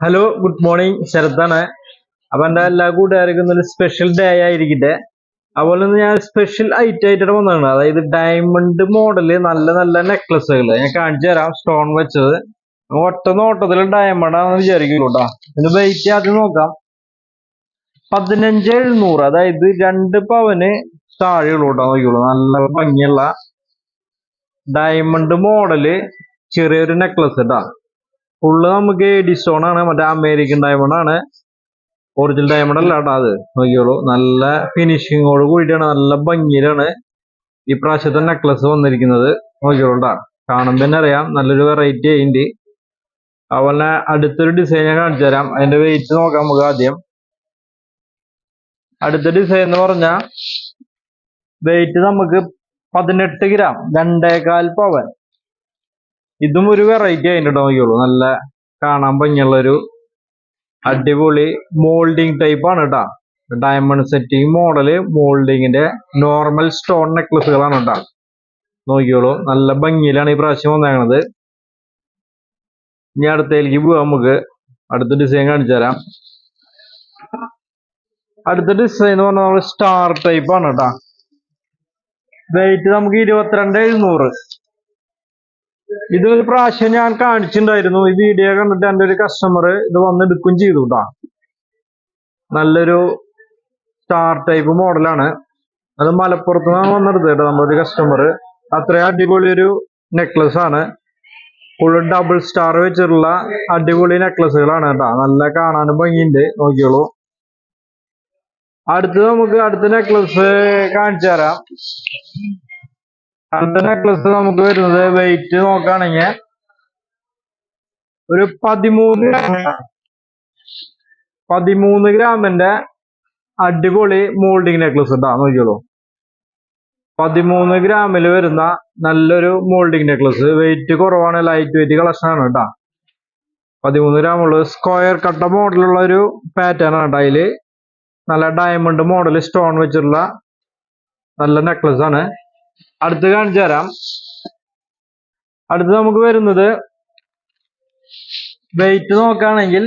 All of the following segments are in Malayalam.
Hello good morning ശരത്താണ്. അപ്പൊ എന്റെ എല്ലാ കൂട്ടുകാർക്കും ഒരു സ്പെഷ്യൽ ഡേ ആയിരിക്കട്ടെ. അതുപോലെ തന്നെ ഞാൻ സ്പെഷ്യൽ ഐറ്റം ആയിട്ടാണ് വന്നതാണ് അതായത് ഡയമണ്ട് മോഡൽ നല്ല നല്ല നെക്ലസുകൾ ഞാൻ കാണിച്ചു തരാം സ്റ്റോൺ വെച്ചത്. ഒറ്റ നോട്ടത്തിൽ ഡയമണ്ട് ആണെന്ന് വിചാരിക്കുള്ളൂ കേട്ടോ ഇതിന് വെയിറ്റ് ആദ്യം നോക്കാം. പതിനഞ്ച് എഴുന്നൂറ് അതായത് രണ്ട് പവന് താഴെയുള്ളൂ കേട്ടോ നോക്കിയുള്ളൂ നല്ല ഭംഗിയുള്ള ഡയമണ്ട് മോഡൽ ചെറിയൊരു നെക്ലസ് കേട്ടോ ഫുള്ള് നമുക്ക് എഡി സ്റ്റോൺ ആണ്. മറ്റേ അമേരിക്കൻ ഡയമണ്ട് ആണ്. ഒറിജിനൽ ഡയമണ്ട് അല്ല കേട്ടോ അത്. നോക്കിയോളൂ നല്ല ഫിനിഷിങ്ങോട് കൂടിയിട്ടാണ്. നല്ല ഭംഗിയിലാണ് ഈ പ്രാവശ്യത്തെ നെക്ലസ് വന്നിരിക്കുന്നത്. നോക്കിയോളൂ കേട്ടോ കാണുമ്പോൾ തന്നെ അറിയാം. നല്ലൊരു വെറൈറ്റി ആയിണ്ട് അതുപോലെ അടുത്തൊരു ഡിസൈൻ ഞാൻ കാണിച്ചു തരാം. അതിന്റെ വെയിറ്റ് നോക്കാം നമുക്ക് ആദ്യം. അടുത്ത ഡിസൈൻ എന്ന് പറഞ്ഞാൽ വെയിറ്റ് നമുക്ക് പതിനെട്ട് ഗ്രാം രണ്ടേകാൽ പവൻ ഇതും ഒരു വെറൈറ്റി ആയിട്ട് നോക്കിയോളൂ നല്ല കാണാൻ ഭംഗിയുള്ള ഒരു അടിപൊളി മോൾഡിങ് ടൈപ്പ് ആണ് കേട്ടാ ഡയമണ്ട് സെറ്റിംഗ് മോഡൽ മോൾഡിങ്ങിന്റെ നോർമൽ സ്റ്റോൺ നെക്ലസുകളാണ് കേട്ടാ നോക്കിയോളൂ നല്ല ഭംഗിയിലാണ് ഈ പ്രാവശ്യം വന്നേക്കണത്. ഇനി അടുത്തേക്ക് പോവാം നമുക്ക്. അടുത്ത ഡിസൈൻ കാണിച്ചു തരാം. അടുത്ത ഡിസൈൻ എന്ന് പറഞ്ഞാൽ നമ്മൾ സ്റ്റാർ ടൈപ്പ് ആണ് കേട്ടാ വെയിറ്റ് നമുക്ക് ഇരുപത്തിരണ്ട് എഴുന്നൂറ്. ഇത് ഒരു പ്രാവശ്യം ഞാൻ കാണിച്ചിട്ടുണ്ടായിരുന്നു. ഈ വീഡിയോ കണ്ടിട്ട് എന്റെ ഒരു കസ്റ്റമർ ഇത് വന്ന് എടുക്കുകയും ചെയ്തു നല്ലൊരു സ്റ്റാർ ടൈപ്പ് മോഡലാണ് അത് മലപ്പുറത്ത് നിന്നാണ് വന്നെടുത്തത് കേട്ടോ നമ്മുടെ ഒരു കസ്റ്റമർ അത്രയും അടിപൊളി ഒരു നെക്ലസ് ആണ്. ഫുള്ള് ഡബിൾ സ്റ്റാർ വെച്ചിട്ടുള്ള അടിപൊളി നെക്ലസുകളാണ് കേട്ടോ. നല്ല കാണാനും ഭംഗിയുണ്ട്. നോക്കിയോളൂ അടുത്ത് നമുക്ക് അടുത്ത നെക്ലസ് കാണിച്ചു തരാം. അടുത്ത നെക്ലസ് നമുക്ക് വരുന്നത് വെയിറ്റ് നോക്കുകയാണെങ്കിൽ ഒരു പതിമൂന്ന് പതിമൂന്ന് ഗ്രാമിന്റെ അടിപൊളി മോൾഡിങ് നെക്ലസ് ഉണ്ടാ നോക്കിയോളൂ പതിമൂന്ന് ഗ്രാമിൽ വരുന്ന നല്ലൊരു മോൾഡിങ് നെക്ലസ് വെയിറ്റ് കുറവാണ് ലൈറ്റ് വെയിറ്റ് കളക്ഷൻ ആണ് കേട്ടോ. പതിമൂന്ന് ഗ്രാമുള്ള സ്ക്വയർ കട്ട മോഡലുള്ള ഒരു പാറ്റേൺ ആണ് അതിൽ. നല്ല ഡയമണ്ട് മോഡൽ സ്റ്റോൺ വെച്ചിട്ടുള്ള നല്ല നെക്ലസ് ആണ്. അടുത്ത് കാണിച്ചു തരാം. അടുത്ത് നമുക്ക് വരുന്നത് വെയിറ്റ് നോക്കുകയാണെങ്കിൽ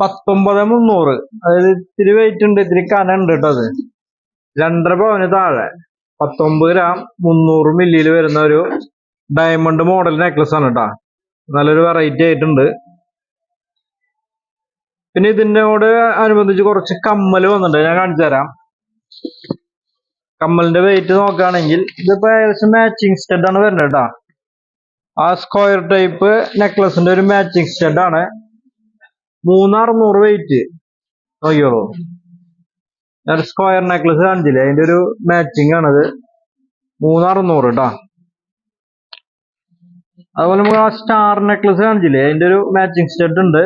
പത്തൊമ്പത് മുന്നൂറ്. അതായത് ഇത്തിരി വെയിറ്റ് ഉണ്ട് ഇത്തിരി കന ഉണ്ട് കേട്ടോ അത്. രണ്ടര പവന് താഴെ. പത്തൊമ്പത് ഗ്രാം മുന്നൂറ് മില്ലിയിൽ വരുന്ന ഒരു ഡയമണ്ട് മോഡൽ നെക്ലസ് ആണ് കേട്ടോ. നല്ലൊരു വെറൈറ്റി ആയിട്ടുണ്ട്. പിന്നെ ഇതിനോട് അനുബന്ധിച്ച് കുറച്ച് കമ്മൽ വന്നിട്ടുണ്ട്. ഞാൻ കാണിച്ചു തരാം. കമ്മലിന്റെ വെയിറ്റ് നോക്കുകയാണെങ്കിൽ ഇതിപ്പോ ഏകദേശം മാച്ചിങ് സ്റ്റഡ് ആണ് വരുന്നത് കേട്ടോ. ആ സ്ക്വയർ ടൈപ്പ് നെക്ലസിന്റെ ഒരു മാച്ചിങ് സ്റ്റഡ് ആണ്. മൂന്ന് അറുന്നൂറ് വെയിറ്റ് നോക്കിയോളൂ ഞാൻ സ്ക്വയർ നെക്ലസ് കാണിച്ചില്ലേ? അതിന്റെ ഒരു മാച്ചിങ് ആണത്. മൂന്ന് അറുന്നൂറ് കേട്ടോ. അതുപോലെ നമുക്ക് ആ സ്റ്റാർ നെക്ലസ് കാണിച്ചില്ലേ? അതിന്റെ ഒരു മാച്ചിങ് സ്റ്റഡ് ഉണ്ട്.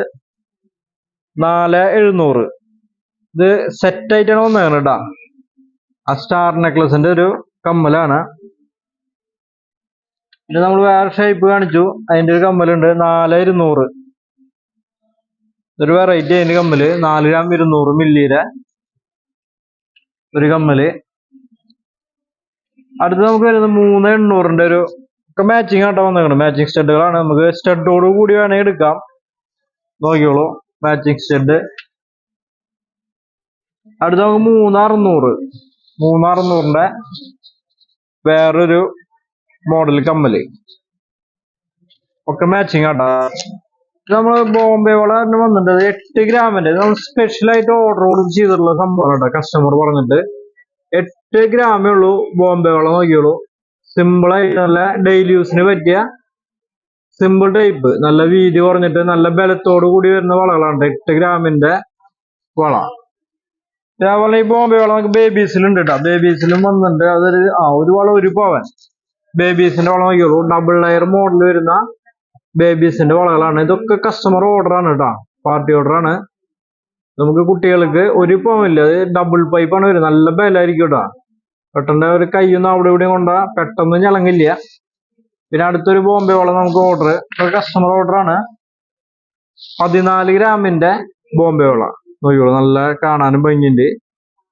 നാല് എഴുന്നൂറ്. ഇത് സെറ്റ് ആയിട്ടാണ് വന്നേക്കുന്നത് കേട്ടോ. ആ സ്റ്റാർ നെക്ലസിന്റെ ഒരു കമ്മലാണ്. പിന്നെ നമ്മൾ വേറെ ഷേപ്പ് കാണിച്ചു. അതിന്റെ ഒരു കമ്മലുണ്ട് നാല് ഇരുന്നൂറ്. ഒരു വെറൈറ്റി അതിന്റെ കമ്മൽ. നാല് ഗ്രാം ഇരുന്നൂറ് മില്ലിയുടെ ഒരു കമ്മൽ. അടുത്ത് നമുക്ക് വരുന്നത് മൂന്ന് എണ്ണൂറിന്റെ ഒരു ഒക്കെ മാച്ചിങ് ആട്ടോ വന്നേക്കണം മാച്ചിങ് സ്റ്റഡുകളാണ് നമുക്ക് സ്റ്റഡോട് കൂടി വേണമെങ്കിൽ എടുക്കാം. നോക്കിയോളൂ മാച്ചിങ് സ്റ്റഡ് അടുത്ത് നമുക്ക് മൂന്ന് അറുന്നൂറ്. മൂന്ന് പറഞ്ഞ വേറൊരു മോഡൽ കമ്മൽ ഒക്കെ മാച്ചിങ് ആട്ടാ. നമ്മൾ ബോംബെ വള വന്നിട്ട് എട്ട് ഗ്രാമിന്റെ നമ്മൾ സ്പെഷ്യൽ ആയിട്ട് ഓർഡർ കൊടുത്ത് ചെയ്തിട്ടുള്ള സംഭവം കേട്ടോ കസ്റ്റമർ പറഞ്ഞിട്ട്. എട്ട് ഗ്രാമേ ഉള്ളൂ ബോംബെ വള നോക്കിയുള്ളൂ സിമ്പിൾ ആയിട്ട് നല്ല ഡെയിലി യൂസിന് പറ്റിയ സിമ്പിൾ ടൈപ്പ് നല്ല വീതി കുറഞ്ഞിട്ട് നല്ല ബലത്തോടു കൂടി വരുന്ന വളകളാണ് എട്ട് ഗ്രാമിന്റെ വള. അതേപോലെ ഈ ബോംബെ ബേബീസിലും കേട്ടോ ബേബീസിലും വന്നിട്ടുണ്ട്. അതൊരു ആ ഒരു വളം ഒരു പവൻ. ബേബീസിന്റെ വള വയ്ക്കുള്ളൂ ഡബിൾ ലെയർ മോഡൽ വരുന്ന ബേബീസിന്റെ വളകളാണ്. ഇതൊക്കെ കസ്റ്റമർ ഓർഡറാണ് കേട്ടോ പാർട്ടി ഓർഡറാണ് നമുക്ക് കുട്ടികൾക്ക് ഒരു പവനില്ല അത് ഡബിൾ പൈപ്പാണ് വരുന്നത്. നല്ല ബലായിരിക്കും കേട്ടോ പെട്ടെന്ന് ഒരു കൈയൊന്നും അവിടെ ഇവിടെയും കൊണ്ട പെട്ടെന്ന് ഞളങ്ങില്ല. പിന്നെ അടുത്തൊരു ബോംബെ വളം നമുക്ക് ഓർഡർ കസ്റ്റമർ ഓർഡറാണ് പതിനാല് ഗ്രാമിന്റെ ബോംബെ വള നോക്കിയോളൂ നല്ല കാണാനും ഭംഗിയുണ്ട്.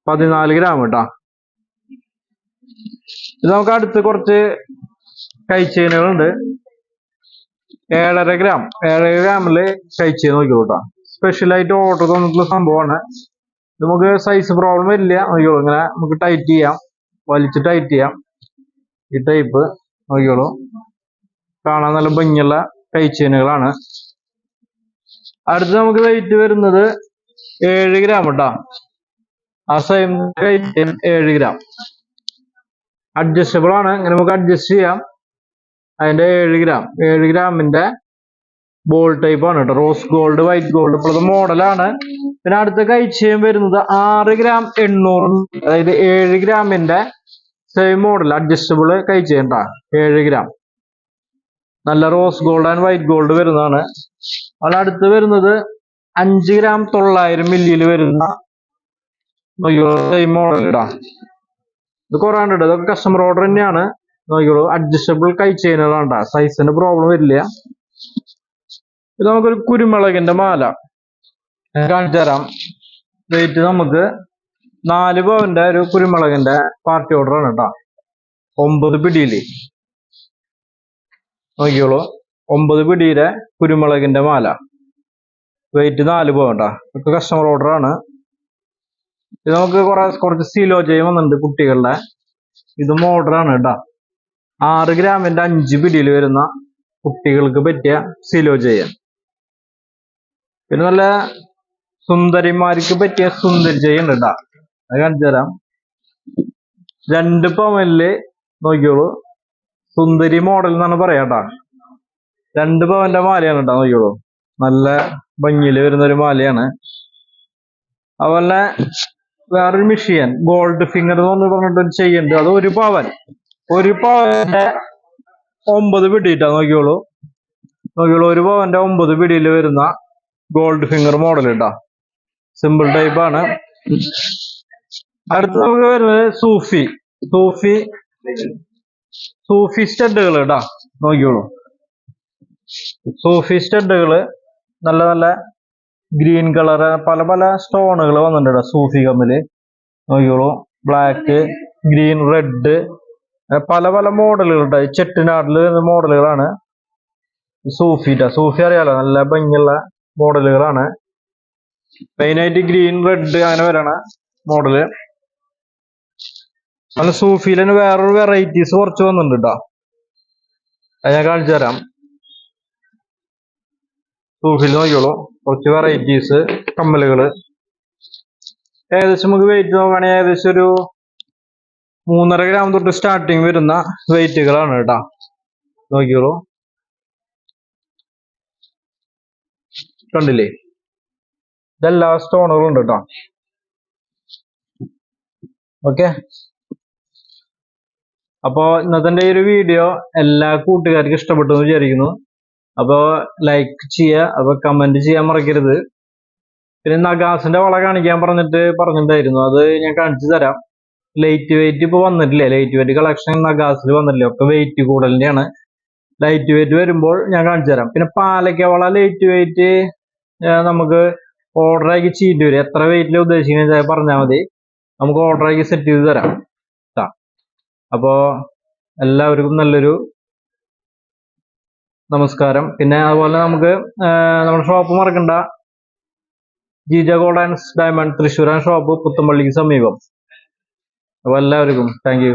പതിനാല് ഗ്രാം കേട്ടാ ഇത് നമുക്ക് അടുത്ത് കുറച്ച് കൈച്ചെയിനുകളുണ്ട് ഏഴര ഗ്രാം ഏഴര ഗ്രാമിൽ കഴിച്ച് നോക്കിയോളൂ കേട്ടോ സ്പെഷ്യലായിട്ട് ഓർഡർ തന്നിട്ടുള്ള സംഭവമാണ്. നമുക്ക് സൈസ് പ്രോബ്ലം വരില്ല നോക്കിയോളൂ ഇങ്ങനെ നമുക്ക് ടൈറ്റ് ചെയ്യാം. വലിച്ച് ടൈറ്റ് ചെയ്യാം. ഈ ടൈപ്പ് നോക്കിയോളൂ കാണാൻ നല്ല ഭംഗിയുള്ള കൈച്ചെയിനുകളാണ് അടുത്ത് നമുക്ക് വെയിറ്റ് വരുന്നത് ഏഴ് ഗ്രാം കേട്ടോ അസൈൻ ഏഴ് ഗ്രാം. അഡ്ജസ്റ്റബിൾ ആണ്. ഇങ്ങനെ നമുക്ക് അഡ്ജസ്റ്റ് ചെയ്യാം. അതിന്റെ ഏഴ് ഗ്രാം. ഏഴ് ഗ്രാമിന്റെ ബോൾ ടൈപ്പ് ആണ് കേട്ടോ റോസ് ഗോൾഡ് വൈറ്റ് ഗോൾഡ് ഇപ്പോഴത്തെ മോഡലാണ് പിന്നെ അടുത്ത കൈച്ചെയിൻ വരുന്നത് ആറ് ഗ്രാം എണ്ണൂറ്. അതായത് ഏഴ് ഗ്രാമിന്റെ സെയിം മോഡൽ അഡ്ജസ്റ്റബിൾ കൈച്ചെയിൻ ട്ടാ. ഏഴ് ഗ്രാം. നല്ല rose gold and white gold വരുന്നതാണ്. അതിൽ അടുത്ത് വരുന്നത് അഞ്ച് ഗ്രാം തൊള്ളായിരം മില്ലിയിൽ വരുന്ന മോഡൽ ഇത് കുറവാണ് ഇതൊക്കെ കസ്റ്റമർ ഓർഡർ തന്നെയാണ്. നോക്കിയോളൂ അഡ്ജസ്റ്റബിൾ കൈ ചെയിനുകളാണ് സൈസിന് പ്രോബ്ലം വരില്ല. ഇത് നമുക്കൊരു കുരുമുളകിന്റെ മാല. കാണിച്ചു തരാം. റേറ്റ് നമുക്ക് നാല് പവന്റെ ഒരു കുരുമുളകിന്റെ പാർട്ടി ഓർഡർ ആണ് കേട്ടോ. ഒമ്പത് പിടിയിൽ. നോക്കിയോളൂ ഒമ്പത് പിടിയിലെ കുരുമുളകിന്റെ മാല. വെയിറ്റ് നാല് പോകണ്ട ഒക്കെ കസ്റ്റമർ ഓർഡർ ആണ്. ഇത് നമുക്ക് കുറെ കുറച്ച് സീലോ ജയം വന്നിട്ടുണ്ട് കുട്ടികളുടെ ഇത് ആണ് കേട്ടോ ആറ് ഗ്രാമിന്റെ അഞ്ച് പിടിയിൽ വരുന്ന കുട്ടികൾക്ക് പറ്റിയ സീലോ ജയൻ പിന്നെ നല്ല സുന്ദരിമാർക്ക് പറ്റിയ സുന്ദരി ജയ കേട്ടോ അത് കാണിച്ചു തരാം. രണ്ട് പവനിൽ നോക്കിയോളൂ സുന്ദരി മോഡൽ എന്നാണ് പറയാട്ടാ രണ്ട് പവന്റെ മാലയാണ് കേട്ടോ നോക്കിയോളൂ നല്ല ഭംഗിയിൽ വരുന്ന ഒരു മാലയാണ്. അതുപോലെ വേറൊരു മിഷിയൻ ഗോൾഡ് ഫിംഗർ എന്ന് പറഞ്ഞിട്ട് ഒരു ചെയ്യുന്നുണ്ട് അത് ഒരു പവൻ. ഒരു പവന്റെ ഒമ്പത് പിടിയിട്ടാ നോക്കിയോളൂ. നോക്കിയോളൂ ഒരു പവന്റെ ഒമ്പത് പിടിയിൽ വരുന്ന ഗോൾഡ് ഫിംഗർ മോഡൽ ഇട്ടാ. സിമ്പിൾ ടൈപ്പ് ആണ്. അടുത്ത് നമുക്ക് വരുന്നത് സൂഫി. സൂഫി സൂഫി സ്റ്റഡുകൾ കേട്ടാ നോക്കിയോളൂ. സൂഫി സ്റ്റഡുകൾ നല്ല നല്ല ഗ്രീൻ കളർ പല പല സ്റ്റോണുകൾ വന്നിട്ടുണ്ട് സൂഫി കമ്മിൽ നോക്കിയോളൂ ബ്ലാക്ക് ഗ്രീൻ റെഡ് പല പല മോഡലുകളുണ്ട് ചെട്ടിനാട്ടിൽ വരുന്ന മോഡലുകളാണ് സൂഫിറ്റ സൂഫി അറിയാലോ നല്ല ഭംഗിയുള്ള മോഡലുകളാണ് മെയിനായിട്ട് ഗ്രീൻ റെഡ് അങ്ങനെ വരണ മോഡൽ നല്ല സൂഫിയിൽ തന്നെ വേറൊരു വെറൈറ്റീസ് കുറച്ച് വന്നിട്ടുണ്ട് കേട്ടോ അത് ഞാൻ കാണിച്ചു തരാം. സൂഫിൽ നോക്കിയോളൂ കുറച്ച് വെറൈറ്റീസ് കമ്മലുകൾ ഏകദേശം നമുക്ക് വെയിറ്റ് നോക്കുകയാണെങ്കിൽ ഏകദേശം ഒരു മൂന്നര ഗ്രാം തൊട്ട് സ്റ്റാർട്ടിങ് വരുന്ന വെയിറ്റുകളാണ് കേട്ടോ. നോക്കിയോളൂ കണ്ടില്ലേ? ഇതെല്ലാ സ്റ്റോണുകളും ഉണ്ട് കേട്ടോ. ഓക്കെ അപ്പോൾ ഇന്നത്തെ ഈ ഒരു വീഡിയോ എല്ലാ കൂട്ടുകാർക്കും ഇഷ്ടപ്പെട്ടു എന്ന് വിചാരിക്കുന്നു. അപ്പോ ലൈക്ക് ചെയ്യുക അപ്പൊ കമന്റ് ചെയ്യാൻ മറക്കരുത്. പിന്നെ നഗാസിന്റെ വള കാണിക്കാൻ പറഞ്ഞിട്ട് പറഞ്ഞിട്ടുണ്ടായിരുന്നു. അത് ഞാൻ കാണിച്ചു തരാം. ലൈറ്റ് വെയിറ്റ് ഇപ്പൊ വന്നിട്ടില്ലേ? ലൈറ്റ് വെയിറ്റ് കളക്ഷൻ നഗാസിൽ വന്നിട്ടില്ലേ? ഒക്കെ വെയിറ്റ് കൂടലിന്റെയാണ് ലൈറ്റ് വെയിറ്റ് വരുമ്പോൾ ഞാൻ കാണിച്ചു തരാം. പിന്നെ പാലയ്ക്ക വള ലൈറ്റ് വെയിറ്റ് നമുക്ക് ഓർഡർ ചെയ്യേണ്ടി വരും. എത്ര വെയിറ്റിൽ ഉദ്ദേശിക്കുന്നത് പറഞ്ഞാൽ മതി. നമുക്ക് ഓർഡർ സെറ്റ് ചെയ്ത് തരാം. ട്ടാ. അപ്പോ എല്ലാവർക്കും നല്ലൊരു നമസ്കാരം. പിന്നെ അതുപോലെ നമുക്ക് നമ്മുടെ ഷോപ്പ് മറക്കണ്ട. Jeeja gold and diamond Thrissur shop പുത്തമ്പള്ളിക്ക് സമീപം. അപ്പൊ എല്ലാവർക്കും താങ്ക്